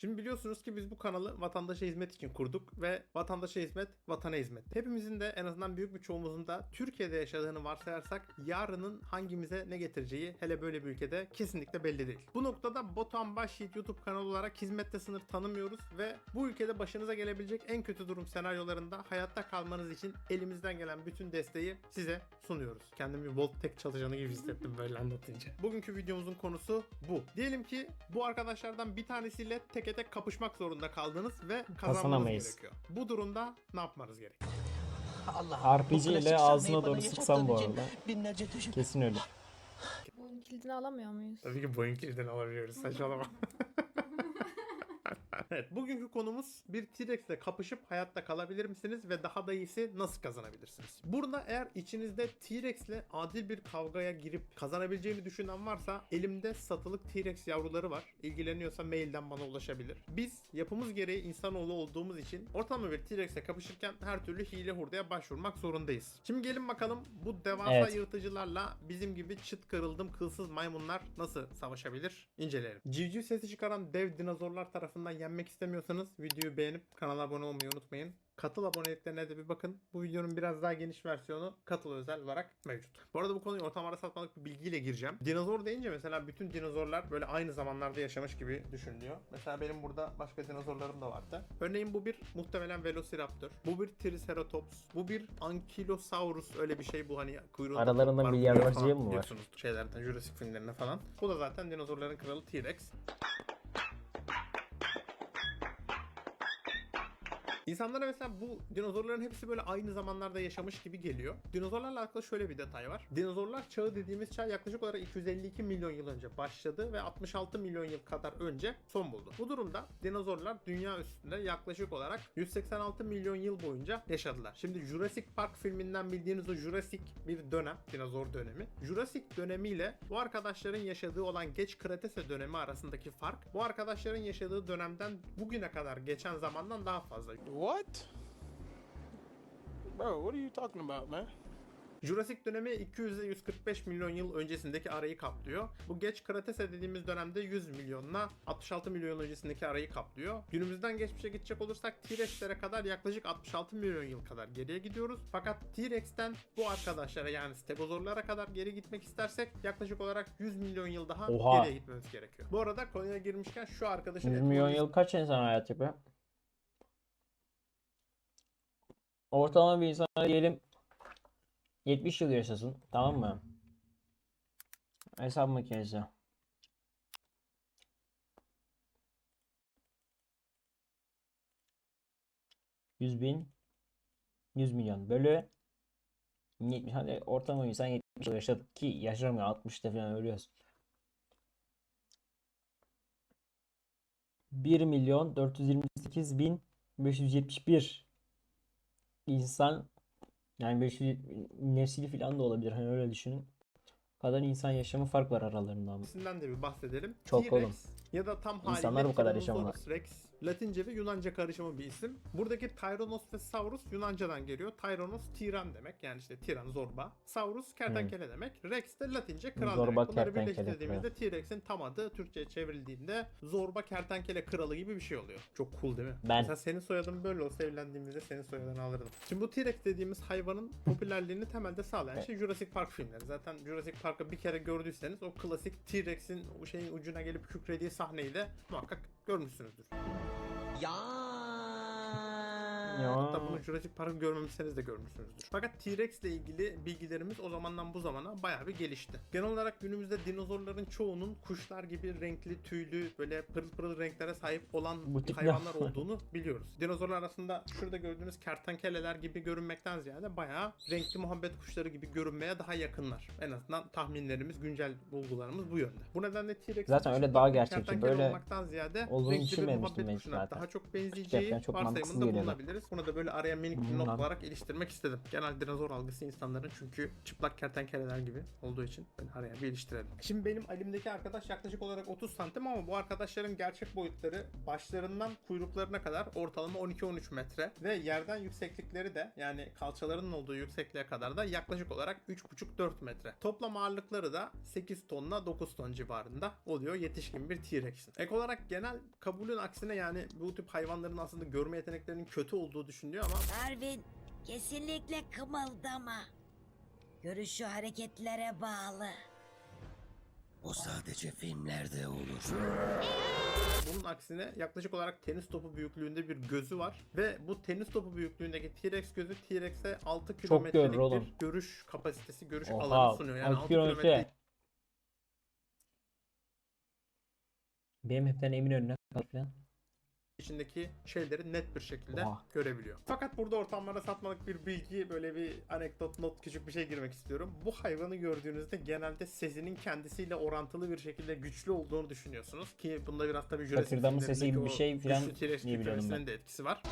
Şimdi biliyorsunuz ki biz bu kanalı vatandaşa hizmet için kurduk ve vatandaşa hizmet, vatana hizmet. Hepimizin de en azından büyük bir çoğumuzun da Türkiye'de yaşadığını varsayarsak yarının hangimize ne getireceği hele böyle bir ülkede kesinlikle belli değil. Bu noktada Batuhan Başyiğit YouTube kanalı olarak hizmette sınır tanımıyoruz ve bu ülkede başınıza gelebilecek en kötü durum senaryolarında hayatta kalmanız için elimizden gelen bütün desteği size sunuyoruz. Kendimi Volt Tek çalışanı gibi hissettim böyle anlatınca. Bugünkü videomuzun konusu bu. Diyelim ki bu arkadaşlardan bir tanesiyle teke tek kapışmak zorunda kaldınız ve kazanmanız Kazanamayız. gerekiyor. Bu durumda ne yapmanız gerekiyor? Allah RPG ile ağzına doğru sıksam bu arada. Binlerce Kesin öyle. Oyun kilidini alamıyor muyuz? Tabii ki boyun kilidini alabiliyoruz. Saçmalama. evet, bugünkü konumuz bir T-Rex ile kapışıp hayatta kalabilir misiniz ve daha da iyisi nasıl kazanabilirsiniz? Burada eğer içinizde T-Rex ile adil bir kavgaya girip kazanabileceğini düşünen varsa elimde satılık T-Rex yavruları var. İlgileniyorsa mailden bana ulaşabilir. Biz yapımız gereği insanoğlu olduğumuz için ortalama bir T-Rex ile kapışırken her türlü hile hurdaya başvurmak zorundayız. Şimdi gelin bakalım bu devasa Evet. yırtıcılarla bizim gibi çıt kırıldım kılsız maymunlar nasıl savaşabilir? İnceleyelim. Civciv sesi çıkaran dev dinozorlar tarafından yenmek istemiyorsanız videoyu beğenip kanala abone olmayı unutmayın. Katıl aboneliklerine de bir bakın. Bu videonun biraz daha geniş versiyonu katıl özel olarak mevcut. Bu arada bu konuyu ortam ara satmalık bir bilgiyle gireceğim. Dinozor deyince mesela bütün dinozorlar böyle aynı zamanlarda yaşamış gibi düşünülüyor. Mesela benim burada başka dinozorlarım da vardı. Örneğin bu bir muhtemelen Velociraptor. Bu bir Triceratops. Bu bir Ankylosaurus öyle bir şey bu hani kuyruğunda Aralarında falan yıl mı var? Şeylerden Jurassic filmlerine falan. Bu da zaten dinozorların kralı T-Rex. İnsanlara mesela bu dinozorların hepsi böyle aynı zamanlarda yaşamış gibi geliyor. Dinozorlarla alakalı şöyle bir detay var. Dinozorlar çağı dediğimiz çağ yaklaşık olarak 252 milyon yıl önce başladı ve 66 milyon yıl kadar önce son buldu. Bu durumda dinozorlar dünya üstünde yaklaşık olarak 186 milyon yıl boyunca yaşadılar. Şimdi Jurassic Park filminden bildiğiniz o Jurassic bir dönem, dinozor dönemi. Jurassic dönemiyle bu arkadaşların yaşadığı olan geç Kretase dönemi arasındaki fark bu arkadaşların yaşadığı dönemden bugüne kadar geçen zamandan daha fazla. What? Bro, what are you talking about, man? Jurassic dönemi 200 ile 145 milyon yıl öncesindeki arayı kaplıyor. Bu geç Kretase dediğimiz dönemde 100 milyonla 66 milyon öncesindeki arayı kaplıyor. Günümüzden geçmişe gidecek olursak T-Rex'lere kadar yaklaşık 66 milyon yıl kadar geriye gidiyoruz. Fakat T-Rex'ten bu arkadaşlara yani stegozorlara kadar geri gitmek istersek yaklaşık olarak 100 milyon yıl daha Oha. geriye gitmemiz gerekiyor. Bu arada konuya girmişken şu arkadaşın 100 milyon yıl kaç insan hayat yapıyor? Ortalama bir insan diyelim 70 yıl yaşasın. Tamam mı? Hesap makinesi. Yüz bin 100 milyon bölü 70 hadi ortalama insan 70 yıl yaşadı ki yaşamıyor 60'ta falan ölüyoruz. 1 milyon 428 bin 571 insan yani 500 nesili falan da olabilir hani öyle düşünün. kadar insan yaşamı fark var aralarında ama. İkisinden de bir bahsedelim. Çok oğlum. ya da tam İnsanlar haliyle bu kadar yaşamlar. Rex Latince ve Yunanca karışımı bir isim. Buradaki Tyrannos ve Saurus Yunanca'dan geliyor. Tyrannos tiran demek. Yani işte tiran zorba. Saurus kertenkele demek. Rex de Latince kral Zorba demek. Bunları birleştirdiğimizde T-Rex'in tam adı Türkçe'ye çevrildiğinde zorba kertenkele kralı gibi bir şey oluyor. Çok cool değil mi? Ben- Mesela senin soyadın böyle olsa evlendiğimizde senin soyadını alırdım. Şimdi bu T-Rex dediğimiz hayvanın popülerliğini temelde sağlayan şey Jurassic Park filmleri. Zaten Jurassic Park'ı bir kere gördüyseniz o klasik T-Rex'in o şeyin ucuna gelip kükrediği sahneyi de muhakkak görmüşsünüzdür. யார் Ya. Hatta bunu Jurassic Park'ı görmemişseniz de görmüşsünüzdür. Fakat T-Rex ile ilgili bilgilerimiz o zamandan bu zamana bayağı bir gelişti. Genel olarak günümüzde dinozorların çoğunun kuşlar gibi renkli, tüylü, böyle pırıl pırıl renklere sahip olan hayvanlar olduğunu biliyoruz. Dinozorlar arasında şurada gördüğünüz kertenkeleler gibi görünmekten ziyade bayağı renkli muhabbet kuşları gibi görünmeye daha yakınlar. En azından tahminlerimiz, güncel bulgularımız bu yönde. Bu nedenle T-Rex Zaten öyle daha gerçekçi, böyle olmaktan ziyade olduğunu renkli bir düşünmemiştim muhabbet ben kuşuna zaten. daha çok benzeyeceği çok varsayımında bulunabiliriz. Bunu da böyle araya minik bir not olarak iliştirmek istedim. Genel dinozor algısı insanların çünkü çıplak kertenkeleler gibi olduğu için böyle araya bir iliştirelim. Şimdi benim elimdeki arkadaş yaklaşık olarak 30 santim ama bu arkadaşların gerçek boyutları başlarından kuyruklarına kadar ortalama 12-13 metre ve yerden yükseklikleri de yani kalçalarının olduğu yüksekliğe kadar da yaklaşık olarak 3,5-4 metre. Toplam ağırlıkları da 8 tonla 9 ton civarında oluyor yetişkin bir T-Rex'in. Ek olarak genel kabulün aksine yani bu tip hayvanların aslında görme yeteneklerinin kötü olduğu düşünülüyor ama Darwin kesinlikle kımıldama. Görüşü hareketlere bağlı. O sadece filmlerde olur. Bunun aksine yaklaşık olarak tenis topu büyüklüğünde bir gözü var ve bu tenis topu büyüklüğündeki T-Rex gözü T-Rex'e 6 görür kilometrelik oğlum. bir görüş kapasitesi, görüş Oha, alanı sunuyor. Yani 6 6 kilometre. kilometre Benim hepten emin önüne kadar falan. İçindeki şeyleri net bir şekilde Oha. görebiliyor. Fakat burada ortamlara satmalık bir bilgi, böyle bir anekdot, not, küçük bir şey girmek istiyorum. Bu hayvanı gördüğünüzde genelde sesinin kendisiyle orantılı bir şekilde güçlü olduğunu düşünüyorsunuz. Ki bunda biraz tabii Jurassic Şakırdama sesi gibi bir şey falan diye biliyorum ben. de etkisi var.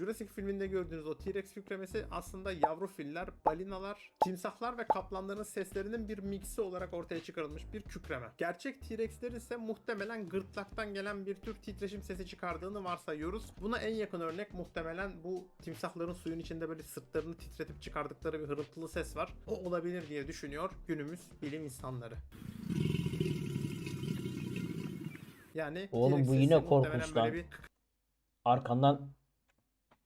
Jurassic filminde gördüğünüz o T-Rex kükremesi aslında yavru filler, balinalar, timsahlar ve kaplanların seslerinin bir miksi olarak ortaya çıkarılmış bir kükreme. Gerçek T-Rex'ler ise muhtemelen gırtlaktan gelen bir tür titreşim sesi çıkardığını varsayıyoruz. Buna en yakın örnek muhtemelen bu timsahların suyun içinde böyle sırtlarını titretip çıkardıkları bir hırıltılı ses var. O olabilir diye düşünüyor günümüz bilim insanları. Yani Oğlum bu yine korkunç lan. bir Arkandan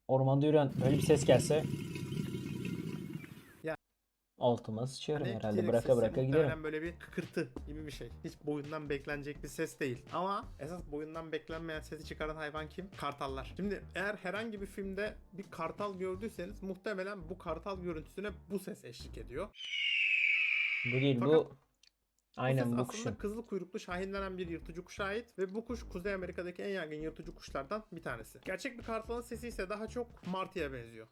ormanda yürüyen böyle bir ses gelse Ya- altıma sıçarım Hani herhalde. Bıraka bıraka giderim. böyle bir kıkırtı gibi bir şey. Hiç boyundan beklenecek bir ses değil. Ama esas boyundan beklenmeyen sesi çıkaran hayvan kim? Kartallar. Şimdi eğer herhangi bir filmde bir kartal gördüyseniz muhtemelen bu kartal görüntüsüne bu ses eşlik ediyor. Bu değil Fakat bu. Aynen bu bu aslında kuşun. kızıl kuyruklu şahin denen bir yırtıcı kuşa ait ve bu kuş Kuzey Amerika'daki en yaygın yırtıcı kuşlardan bir tanesi. Gerçek bir kartalın sesi ise daha çok martıya benziyor.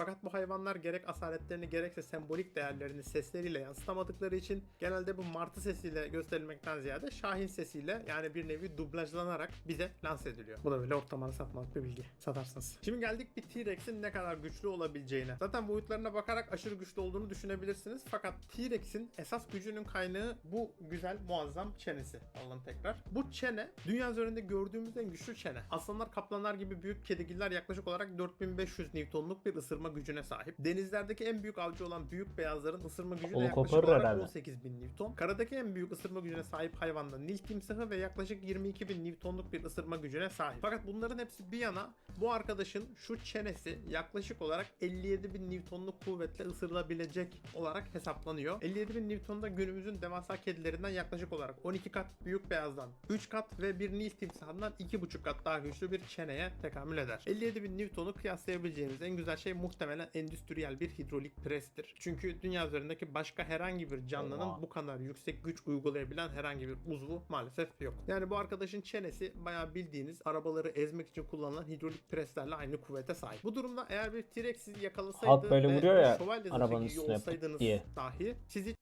Fakat bu hayvanlar gerek asaletlerini gerekse sembolik değerlerini sesleriyle yansıtamadıkları için genelde bu martı sesiyle gösterilmekten ziyade şahin sesiyle yani bir nevi dublajlanarak bize lanse ediliyor. Bu da böyle ortamana satmalık bir bilgi. Satarsınız. Şimdi geldik bir T-Rex'in ne kadar güçlü olabileceğine. Zaten boyutlarına bakarak aşırı güçlü olduğunu düşünebilirsiniz. Fakat T-Rex'in esas gücünün kaynağı bu güzel muazzam çenesi. Alalım tekrar. Bu çene dünya üzerinde gördüğümüz en güçlü çene. Aslanlar, kaplanlar gibi büyük kedigiller yaklaşık olarak 4500 Newton'luk bir ısırma gücüne sahip. Denizlerdeki en büyük avcı olan büyük beyazların ısırma gücü de yaklaşık koparır olarak herhalde. 18.000 Newton. Karadaki en büyük ısırma gücüne sahip hayvan da Nil timsahı ve yaklaşık 22.000 Newton'luk bir ısırma gücüne sahip. Fakat bunların hepsi bir yana bu arkadaşın şu çenesi yaklaşık olarak 57.000 Newton'luk kuvvetle ısırılabilecek olarak hesaplanıyor. 57.000 Newton'da günümüzün devasa kedilerinden yaklaşık olarak 12 kat büyük beyazdan 3 kat ve bir Nil timsahından 2,5 kat daha güçlü bir çeneye tekamül eder. 57.000 Newton'u kıyaslayabileceğimiz en güzel şey muhtemelen endüstriyel bir hidrolik prestir. Çünkü dünya üzerindeki başka herhangi bir canlının Oha. bu kadar yüksek güç uygulayabilen herhangi bir uzvu maalesef yok. Yani bu arkadaşın çenesi bayağı bildiğiniz arabaları ezmek için kullanılan hidrolik preslerle aynı kuvvete sahip. Bu durumda eğer bir T-Rex sizi yakalasaydı Halk böyle vuruyor ya, arabanın üstüne diye. dahi sizi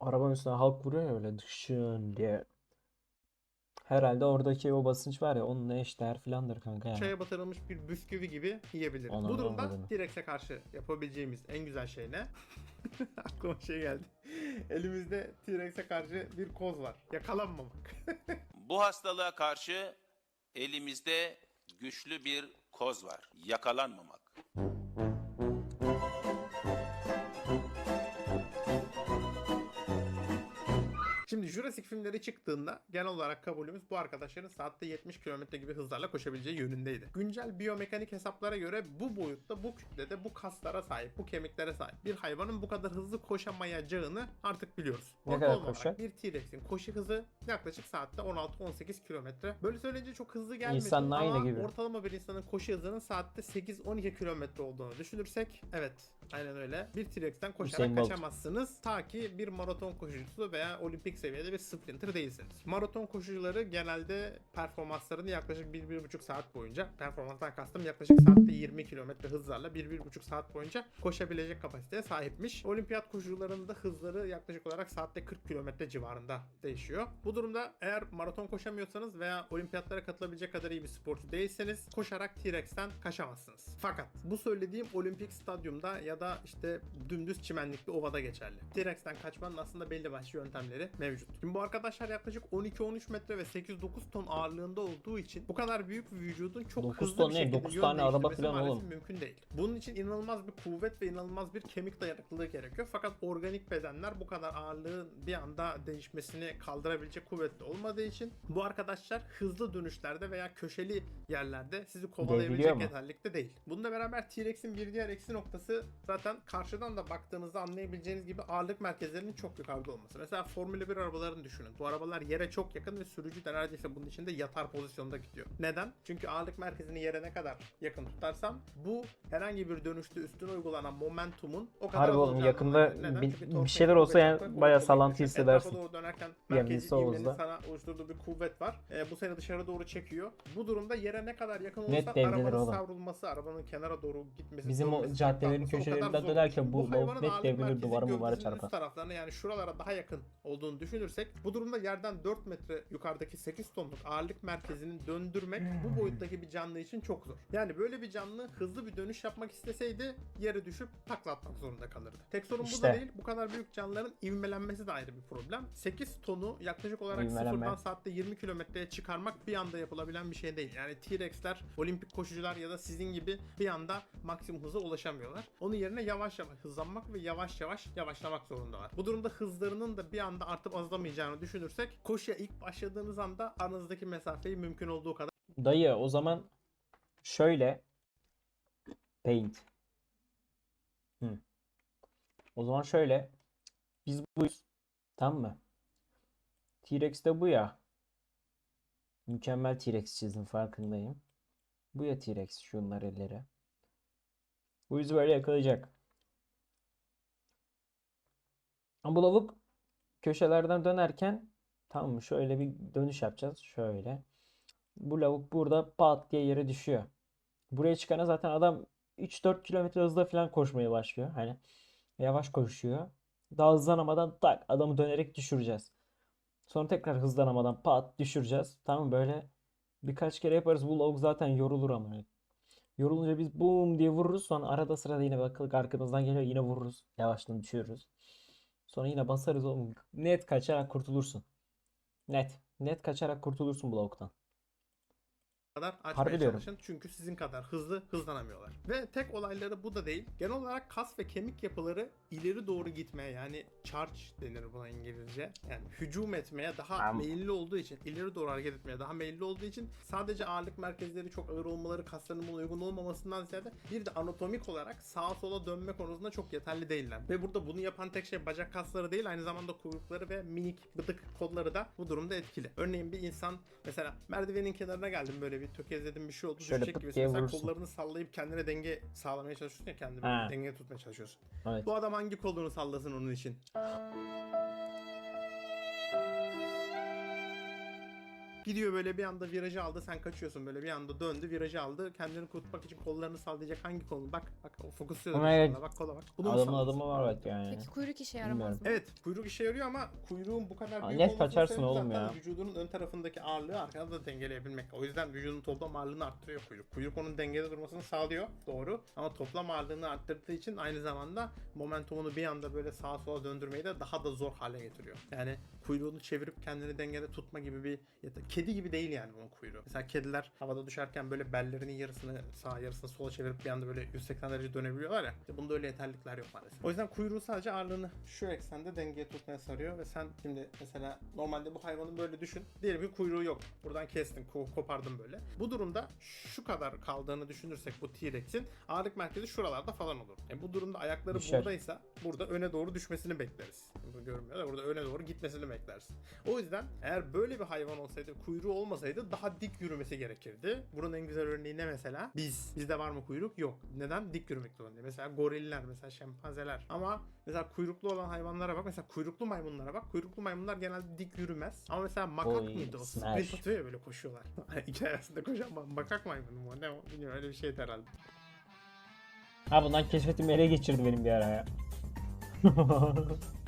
Arabanın üstüne halk vuruyor ya öyle dışın diye. Herhalde oradaki o basınç var ya onunla eşdeğer filandır kanka yani. çaya batırılmış bir bisküvi gibi yiyebiliriz. Anam Bu durumda. T-Rex'e karşı yapabileceğimiz en güzel şey ne? Aklıma şey geldi. Elimizde T-Rex'e karşı bir koz var. Yakalanmamak. Bu hastalığa karşı elimizde güçlü bir koz var. Yakalanmamak. Jurassic filmleri çıktığında genel olarak kabulümüz bu arkadaşların saatte 70 km gibi hızlarla koşabileceği yönündeydi. Güncel biyomekanik hesaplara göre bu boyutta, bu kütlede, bu kaslara sahip, bu kemiklere sahip bir hayvanın bu kadar hızlı koşamayacağını artık biliyoruz. Ne kadar koşar? Bir T-Rex'in koşu hızı yaklaşık saatte 16-18 km. Böyle söyleyince çok hızlı gelmedi İnsanla aynı ama gibi. ortalama bir insanın koşu hızının saatte 8-12 km olduğunu düşünürsek evet aynen öyle. Bir T-Rex'ten koşarak Bolt. kaçamazsınız ta ki bir maraton koşucusu veya olimpik seviyede bir bir sprinter değilsiniz. Maraton koşucuları genelde performanslarını yaklaşık 1-1,5 saat boyunca, performanstan kastım yaklaşık saatte 20 km hızlarla 1-1,5 saat boyunca koşabilecek kapasiteye sahipmiş. Olimpiyat koşucularının da hızları yaklaşık olarak saatte 40 km civarında değişiyor. Bu durumda eğer maraton koşamıyorsanız veya olimpiyatlara katılabilecek kadar iyi bir sporcu değilseniz koşarak T-Rex'ten kaçamazsınız. Fakat bu söylediğim olimpik stadyumda ya da işte dümdüz çimenlikli ovada geçerli. T-Rex'ten kaçmanın aslında belli başlı yöntemleri mevcut. Şimdi bu arkadaşlar yaklaşık 12-13 metre ve 8-9 ton ağırlığında olduğu için bu kadar büyük bir vücudun çok 9 hızlı ton bir ne? şekilde 9 yön tane araba değiştirmesi falan maalesef oğlum. mümkün değil. Bunun için inanılmaz bir kuvvet ve inanılmaz bir kemik dayanıklılığı gerekiyor. Fakat organik bedenler bu kadar ağırlığın bir anda değişmesini kaldırabilecek kuvvetli olmadığı için bu arkadaşlar hızlı dönüşlerde veya köşeli yerlerde sizi kovalayabilecek yeterlikte değil. Bununla beraber T-Rex'in bir diğer eksi noktası zaten karşıdan da baktığınızda anlayabileceğiniz gibi ağırlık merkezlerinin çok yukarıda olması. Mesela Formula 1 arabalarını düşünün. Bu arabalar yere çok yakın ve sürücü de neredeyse bunun içinde yatar pozisyonda gidiyor. Neden? Çünkü ağırlık merkezini yere ne kadar yakın tutarsam bu herhangi bir dönüşte üstüne uygulanan momentumun o kadar Harbi oğlum, yakında bir- bir şeyler olsa yani bayağı sallantı hissedersin. Etrafa doğru dönerken merkezi ivmenin sana oluşturduğu bir kuvvet var. Ee, bu seni dışarı doğru çekiyor. Bu durumda yere ne kadar yakın olursa arabanın oğlum. savrulması, arabanın kenara doğru gitmesi, Bizim o caddelerin çarpması zor. dönerken bu net ağırlık devrilir, duvara muvara çarpar. taraflarına yani şuralara daha yakın olduğunu düşünürsek bu durumda yerden 4 metre yukarıdaki 8 tonluk ağırlık merkezinin döndürmek bu boyuttaki bir canlı için çok zor. Yani böyle bir canlı hızlı bir dönüş yapmak isteseydi yere düşüp takla atmak zorunda kalırdı. Tek sorun bu İşte. da değil. Bu kadar büyük canlıların ivmelenmesi de ayrı bir problem. 8 tonu yaklaşık olarak İvmelenme. sıfırdan saatte 20 kilometreye çıkarmak bir anda yapılabilen bir şey değil. Yani T-Rex'ler, olimpik koşucular ya da sizin gibi bir anda maksimum hıza ulaşamıyorlar. Onun yerine yavaş yavaş hızlanmak ve yavaş yavaş yavaşlamak zorundalar. Bu durumda hızlarının da bir anda artıp azalamayacağını düşünürsek koşuya ilk başladığınız anda aranızdaki mesafeyi mümkün olduğu kadar Dayı o zaman şöyle paint. Hı. O zaman şöyle biz buyuz. Tamam mı? T-Rex de bu ya. Mükemmel T-Rex çizdim farkındayım. Bu ya T-Rex şunlar elleri. Bu yüzü böyle yakalayacak. Bu lavuk köşelerden dönerken tamam? Şöyle bir dönüş yapacağız. Şöyle. Bu lavuk burada pat diye yere düşüyor. Buraya çıkana zaten adam 3-4 kilometre hızla falan koşmaya başlıyor. Hani yavaş koşuyor. Daha hızlanamadan tak adamı dönerek düşüreceğiz. Sonra tekrar hızlanamadan pat düşüreceğiz. Tamam böyle birkaç kere yaparız. Bu lavuk zaten yorulur ama. Yorulunca biz boom diye vururuz. Sonra arada sırada yine bakılık arkamızdan geliyor. Yine vururuz. Yavaştan düşürürüz. Sonra yine basarız. Net kaçarak kurtulursun. Net. Net kaçarak kurtulursun bu lavuktan. Kadar açmaya Harbi diyorum. çalışın. Çünkü sizin kadar hızlı hızlanamıyorlar. Ve tek olayları bu da değil. Genel olarak kas ve kemik yapıları ileri doğru gitmeye yani charge denir buna İngilizce. Yani hücum etmeye daha Am- meyilli olduğu için, ileri doğru hareket etmeye daha meyilli olduğu için sadece ağırlık merkezleri çok ağır olmaları, kaslarının buna uygun olmamasından ziyade bir de anatomik olarak sağa sola dönme konusunda çok yeterli değiller. Ve burada bunu yapan tek şey bacak kasları değil, aynı zamanda kuyrukları ve minik bıdık kolları da bu durumda etkili. Örneğin bir insan mesela merdivenin kenarına geldim böyle bir tökezledim bir şey oldu Şöyle düşecek pıt gibi. diye Mesela vurursun. kollarını sallayıp kendine denge sağlamaya çalışıyorsun ya kendini Ha. dengeye tutmaya çalışıyorsun. Evet. Bu adam hangi kolunu sallasın onun için? Gidiyor böyle bir anda virajı aldı sen kaçıyorsun böyle bir anda döndü virajı aldı kendini kurtulmak için kollarını sallayacak hangi kolunu bak bak o fokusluyor Ama evet. bak kola bak bunu mu Adamın sallasın? adamı var bak yani. Peki kuyruk işe Bilmiyorum. yaramaz mı? Evet kuyruk işe yarıyor ama kuyruğun bu kadar büyük olmasının kaçarsın sebebi oğlum zaten ya. vücudunun ön tarafındaki ağırlığı arkada da dengeleyebilmek. O yüzden vücudun toplam ağırlığını arttırıyor kuyruk. Kuyruk onun dengede durmasını sağlıyor doğru ama toplam ağırlığını arttırdığı için aynı zamanda momentumunu bir anda böyle sağa sola döndürmeyi de daha da zor hale getiriyor. Yani kuyruğunu çevirip kendini dengede tutma gibi bir yete- kedi gibi değil yani bunun kuyruğu. Mesela kediler havada düşerken böyle bellerinin yarısını sağa yarısını sola çevirip bir anda böyle 180 derece dönebiliyorlar ya. İşte bunda öyle yeterlikler yok maalesef. O yüzden kuyruğu sadece ağırlığını şu eksende dengeye tutmaya sarıyor ve sen şimdi mesela normalde bu hayvanın böyle düşün. Diyelim ki kuyruğu yok. Buradan kestin, ko- kopardın böyle. Bu durumda şu kadar kaldığını düşünürsek bu T-Rex'in ağırlık merkezi şuralarda falan olur. E bu durumda ayakları Düşer. buradaysa burada öne doğru düşmesini bekleriz. Bu görünmüyor da burada öne doğru gitmesini bekleriz. O yüzden eğer böyle bir hayvan olsaydı kuyruğu olmasaydı daha dik yürümesi gerekirdi. Bunun en güzel örneği ne mesela? Biz. Bizde var mı kuyruk? Yok. Neden? Dik yürümek zorunda. Mesela goriller, mesela şempanzeler. Ama mesela kuyruklu olan hayvanlara bak. Mesela kuyruklu maymunlara bak. Kuyruklu maymunlar genelde dik yürümez. Ama mesela makak Oy, mıydı o? Sprint atıyor ya böyle koşuyorlar. İki arasında koşan ma- makak maymunu mu? Ne o? Bilmiyorum öyle bir şeydi herhalde. Ha bundan keşfetimi ele geçirdi benim bir ara ya.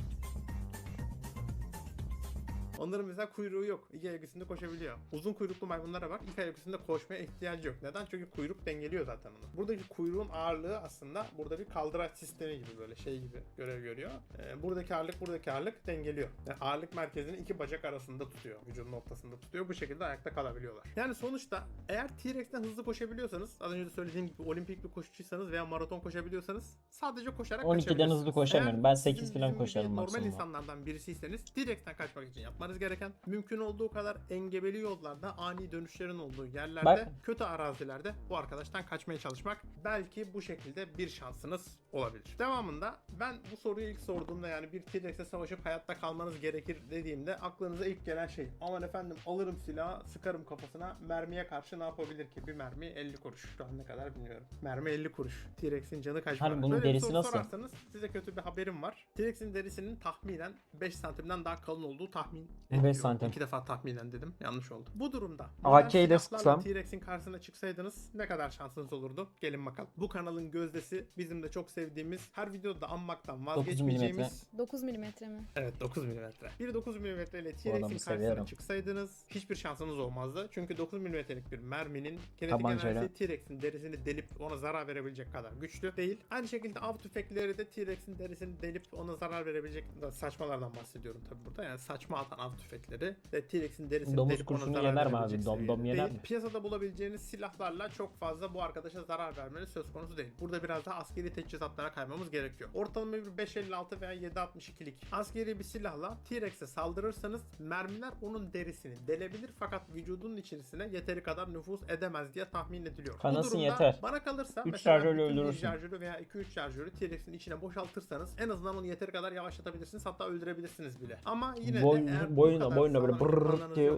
Onların mesela kuyruğu yok. İki ayak üstünde koşabiliyor. Uzun kuyruklu maymunlara bak. İki ayak üstünde koşmaya ihtiyacı yok. Neden? Çünkü kuyruk dengeliyor zaten onu. Buradaki kuyruğun ağırlığı aslında burada bir kaldıraç sistemi gibi böyle şey gibi görev görüyor. Ee, buradaki ağırlık buradaki ağırlık dengeliyor. Yani ağırlık merkezini iki bacak arasında tutuyor. Vücudun ortasında tutuyor. Bu şekilde ayakta kalabiliyorlar. Yani sonuçta eğer T-Rex'ten hızlı koşabiliyorsanız az önce de söylediğim gibi olimpik bir koşucuysanız veya maraton koşabiliyorsanız sadece koşarak 12'den kaçabilirsiniz. hızlı koşamıyorum. Eğer Ben sizin 8 falan koşarım Normal insanlardan birisiyseniz T-Rex'ten kaçmak için yapmanız gereken mümkün olduğu kadar engebeli yollarda ani dönüşlerin olduğu yerlerde Bak. kötü arazilerde bu arkadaştan kaçmaya çalışmak belki bu şekilde bir şansınız olabilir. Devamında ben bu soruyu ilk sorduğumda yani bir T-Rex'e savaşıp hayatta kalmanız gerekir dediğimde aklınıza ilk gelen şey aman efendim alırım silahı sıkarım kafasına mermiye karşı ne yapabilir ki? Bir mermi 50 kuruş. Şu an ne kadar bilmiyorum. Mermi 50 kuruş. T-Rex'in canı kaç para? bunun Böyle derisi nasıl? sorarsanız size kötü bir haberim var. T-Rex'in derisinin tahminen 5 santimden daha kalın olduğu tahmin 5 ediliyor. santim. İki defa tahminen dedim. Yanlış oldu. Bu durumda de modern sıksam. T-Rex'in karşısına çıksaydınız ne kadar şansınız olurdu? Gelin bakalım. Bu kanalın gözdesi bizim de çok sevdiğimiz her videoda anmaktan vazgeçmeyeceğimiz 9 milimetre mi? Evet 9 mm. Bir 9 mm ile T-Rex'in karşısına çıksaydınız hiçbir şansınız olmazdı. Çünkü 9 mm'lik bir merminin kinetik Tabancayla. enerjisi T-Rex'in derisini delip ona zarar verebilecek kadar güçlü değil. Aynı şekilde av tüfekleri de T-Rex'in derisini delip ona zarar verebilecek saçmalardan bahsediyorum tabi burada. Yani saçma atan av tüfekleri ve T-Rex'in derisini Domuz delip ona kurşunu zarar yener mi abi? verebilecek Dom dom seviyede yener değil. mi? Piyasada bulabileceğiniz silahlarla çok fazla bu arkadaşa zarar vermeniz söz konusu değil. Burada biraz daha askeri teçhizatlara kaymamız gerekiyor. Ortalama bir 5.56 veya 7.62'lik askeri bir silahla T-Rex'e saldırırsanız mermiler onun derisini delebilir fakat vücudunun içerisine yeteri kadar nüfuz edemez diye tahmin ediliyor. Kanasın Bu durumda yeter. Bana kalırsa Üç mesela şarjörle bütün bir öldürürsün. şarjörü veya 2-3 şarjörü T-Rex'in içine boşaltırsanız en azından onu yeteri kadar yavaşlatabilirsiniz hatta öldürebilirsiniz bile. Ama yine Boyun- de eğer boyuna- boyuna böyle brrrr diye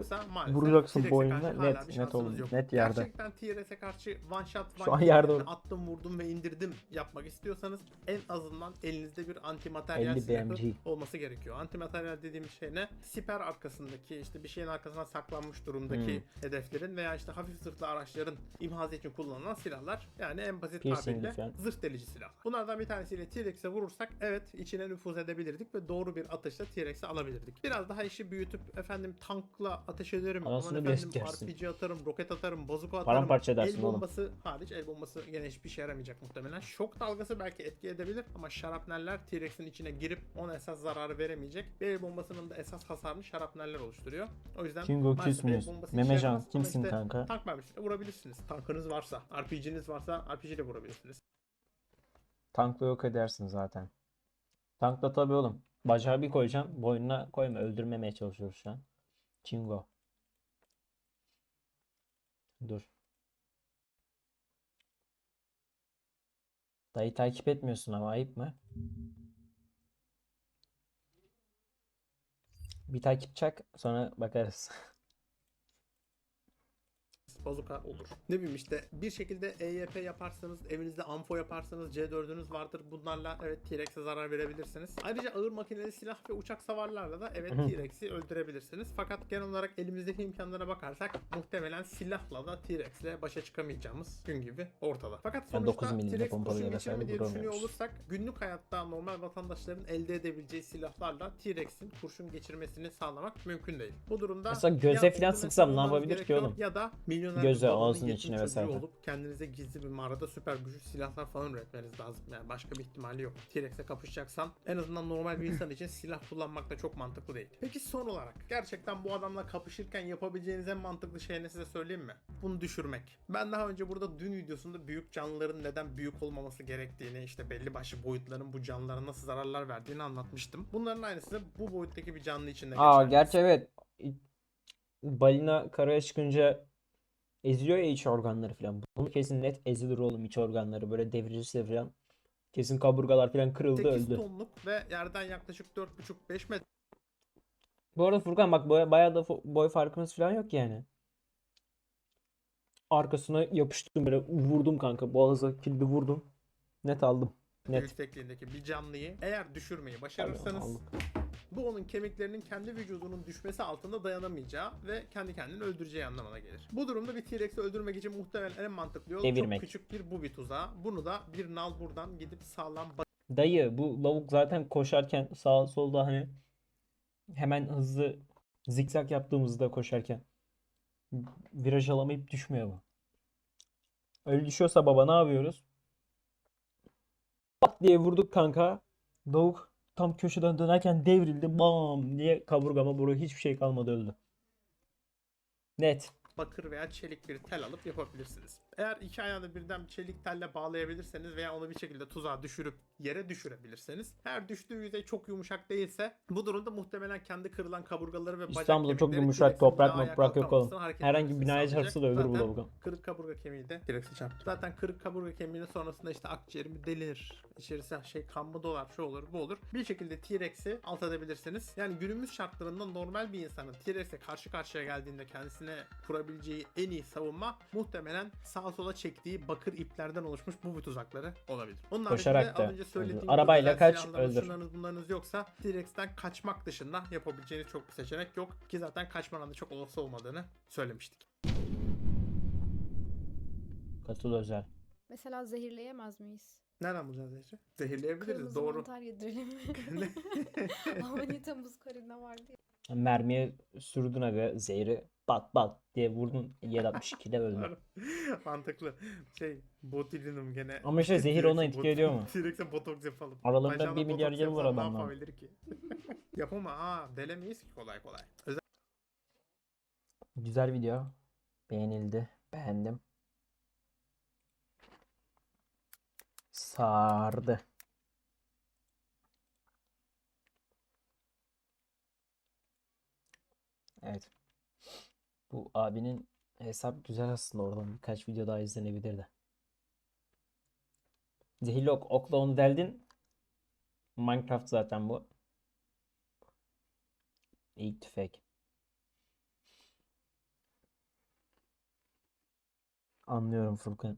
vuracaksın boynuna, net- net olur, yok. net yerde. Gerçekten T-Rex'e karşı one shot one Şu an yerde yani attım vurdum ve indirdim yapmak istiyorsanız en azından elinizde bir antimateryal 50 silahı olması gerekiyor. Antimateryal dediğimiz şey ne? Siper arkasındaki işte bir şeyin arkasına saklanmış durumdaki Hmm. hedeflerin veya işte hafif zırhlı araçların imhası için kullanılan silahlar. Yani en basit tabirle zırh delici silah. Bunlardan bir tanesiyle T-Rex'e vurursak evet içine nüfuz edebilirdik ve doğru bir atışla T-Rex'i alabilirdik. Biraz daha işi büyütüp efendim tankla ateş ederim, aman Anasını efendim beskersin. RPG atarım, roket atarım, bazuka atarım. Paramparça edersin el oğlum. bombası hariç el bombası gene hiçbir şey yaramayacak muhtemelen. Şok dalgası belki etki edebilir ama şarapneller T-Rex'in içine girip ona esas zararı veremeyecek. Bir el bombasının da esas hasarını şarapneller oluşturuyor. O yüzden Kingo maalesef el bombası işe Memecan yaramaz ama kimsin kanka? Tank mermisiyle vurabilirsiniz. Tankınız varsa, RPG'niz varsa RPG ile vurabilirsiniz. Tankla yok edersin zaten. Tankla tabii oğlum. Bacağı bir koyacağım. Boynuna koyma. Öldürmemeye çalışıyoruz şu an. Çingo. Dur. Dayı takip etmiyorsun ama ayıp mı? Bir takip çak sonra bakarız. bazuka olur. Ne bileyim işte bir şekilde EYP yaparsanız, evinizde amfo yaparsanız, C4'ünüz vardır. Bunlarla evet T-Rex'e zarar verebilirsiniz. Ayrıca ağır makineli silah ve uçak savarlarla da evet. T-Rex'i öldürebilirsiniz. Fakat genel olarak elimizdeki imkanlara bakarsak muhtemelen silahla da T-Rex'le başa çıkamayacağımız gün gibi ortada. Fakat Yani 9 sonuçta T-Rex kurşun sadece diye düşünüyor olursak günlük hayatta normal vatandaşların elde edebileceği silahlarla T-Rex'in kurşun geçirmesini sağlamak mümkün değil. Bu durumda Mesela göze falan sıksam ne yapabilir ki oğlum? Ya da milyoner Göze, ağzının içine çocuğu vesaire. olup kendinize gizli bir mağarada süper güçlü silahlar falan üretmeniz lazım. Yani başka bir ihtimali yok. T-Rex'e kapışacaksan en azından normal bir insan için silah kullanmak da çok mantıklı değil. Peki son olarak gerçekten bu adamla kapışırken yapabileceğiniz en mantıklı şey ne size söyleyeyim mi? Bunu düşürmek. Ben daha önce burada dün videosunda büyük canlıların neden büyük olmaması gerektiğini işte belli başlı boyutların bu canlılara nasıl zararlar verdiğini anlatmıştım. Bunların aynısını bu boyuttaki bir canlı için de Aa gerçi evet. Balina karaya çıkınca eziliyor ya iç organları falan. Bunu kesin net ezilir oğlum iç organları. Böyle devirirse falan. Kesin kaburgalar falan kırıldı 8 öldü. tonluk ve yerden yaklaşık 4,5-5 metre Bu arada Furkan bak boy, bayağı da boy farkımız falan yok yani. Arkasına yapıştım böyle vurdum kanka. Boğaza kilidi vurdum. Net aldım. Net. yüksekliğindeki bir canlıyı eğer düşürmeyi başarırsanız aldık. Bu onun kemiklerinin kendi vücudunun düşmesi altında dayanamayacağı ve kendi kendini öldüreceği anlamına gelir. Bu durumda bir T-Rex'i öldürmek için muhtemelen en mantıklı yol Devirmek. çok küçük bir bubi tuzağı. Bunu da bir nal buradan gidip sağlam Dayı bu lavuk zaten koşarken sağ solda hani hemen hızlı zikzak yaptığımızda koşarken viraj alamayıp düşmüyor mu? Öyle düşüyorsa baba ne yapıyoruz? Pat diye vurduk kanka. Lavuk tam köşeden dönerken devrildi. Bam diye kaburgama buraya hiçbir şey kalmadı öldü. Net. Bakır veya çelik bir tel alıp yapabilirsiniz. Eğer iki ayağını birden çelik telle bağlayabilirseniz veya onu bir şekilde tuzağa düşürüp yere düşürebilirseniz eğer düştüğü yüzey çok yumuşak değilse bu durumda muhtemelen kendi kırılan kaburgaları ve bacak İstanbul'da çok yumuşak toprak ayağa moprak yok oğlum. Herhangi bir binaya çarpsa da ölür bu Zaten lavuk. Kırık kaburga kemiği de T-Rex'e çarptı. Zaten kırık kaburga kemiğinin sonrasında işte akciğeri mi delinir, içerisi şey kan mı dolar, şu olur bu olur. Bir şekilde T-Rex'i alt edebilirsiniz. Yani günümüz şartlarında normal bir insanın T-Rex'e karşı karşıya geldiğinde kendisine kurabileceği en iyi savunma muhtemelen sağa sola çektiği bakır iplerden oluşmuş bu tuzakları olabilir. Onun Koşarak da önce söylediğim Arabayla kaç, öldür. şunlarınız, bunlarınız yoksa T-Rex'ten kaçmak dışında yapabileceğiniz çok bir seçenek yok. Ki zaten kaçmanın da çok olası olmadığını söylemiştik. Katıl özel. Mesela zehirleyemez miyiz? Nereden bulacağız Zehri? Zehirleyebiliriz Kırmızı doğru. mantar yedirelim. Amanita Muscarin'de vardı ya. Mermiye sürdün aga zehri bat bat diye vurdun 762'de öldü. Mantıklı. Şey botulinum gene. Ama işte zehir ona etki ediyor mu? T-Rex'e botoks yapalım. Aralarında bir milyar yıl var yapsam ne adamlar. yapabilir ki? Yapama aa delemeyiz ki kolay kolay. Özel Güzel video. Beğenildi. Beğendim. Sardı. Evet. Bu abinin hesap güzel aslında oradan birkaç video daha izlenebilirdi. Zehirli ok. Okla onu deldin. Minecraft zaten bu. İlk tüfek. Anlıyorum Furkan.